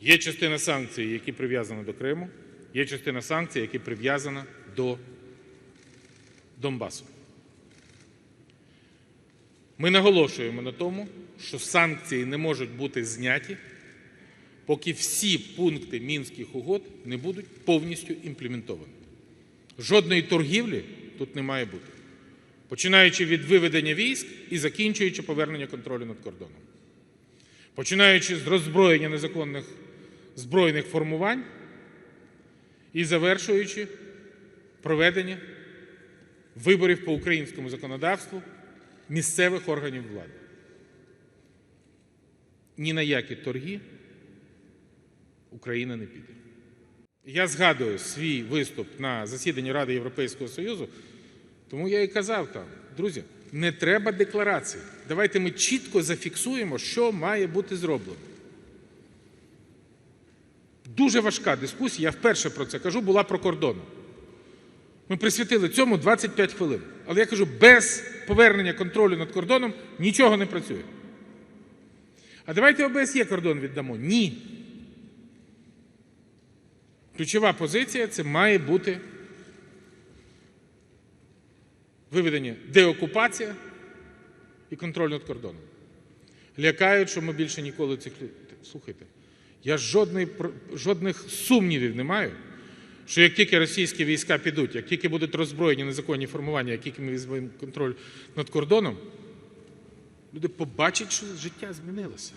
Є частина санкцій, які прив'язані до Криму, є частина санкцій, які прив'язана до Донбасу. Ми наголошуємо на тому, що санкції не можуть бути зняті, поки всі пункти мінських угод не будуть повністю імплементовані. Жодної торгівлі тут не має бути, починаючи від виведення військ і закінчуючи повернення контролю над кордоном. Починаючи з роззброєння незаконних збройних формувань і завершуючи проведення виборів по українському законодавству місцевих органів влади. Ні на які торги Україна не піде. Я згадую свій виступ на засіданні Ради Європейського Союзу, тому я і казав там, друзі, не треба декларації. Давайте ми чітко зафіксуємо, що має бути зроблено. Дуже важка дискусія, я вперше про це кажу, була про кордон. Ми присвятили цьому 25 хвилин. Але я кажу, без повернення контролю над кордоном нічого не працює. А давайте ОБСЄ кордон віддамо. Ні. Ключова позиція це має бути виведення деокупація і контроль над кордоном. Лякають, що ми більше ніколи цих людей. Слухайте, я жодної, жодних сумнівів не маю, що як тільки російські війська підуть, як тільки будуть роззброєні незаконні формування, як тільки ми візьмемо контроль над кордоном, люди побачать, що життя змінилося.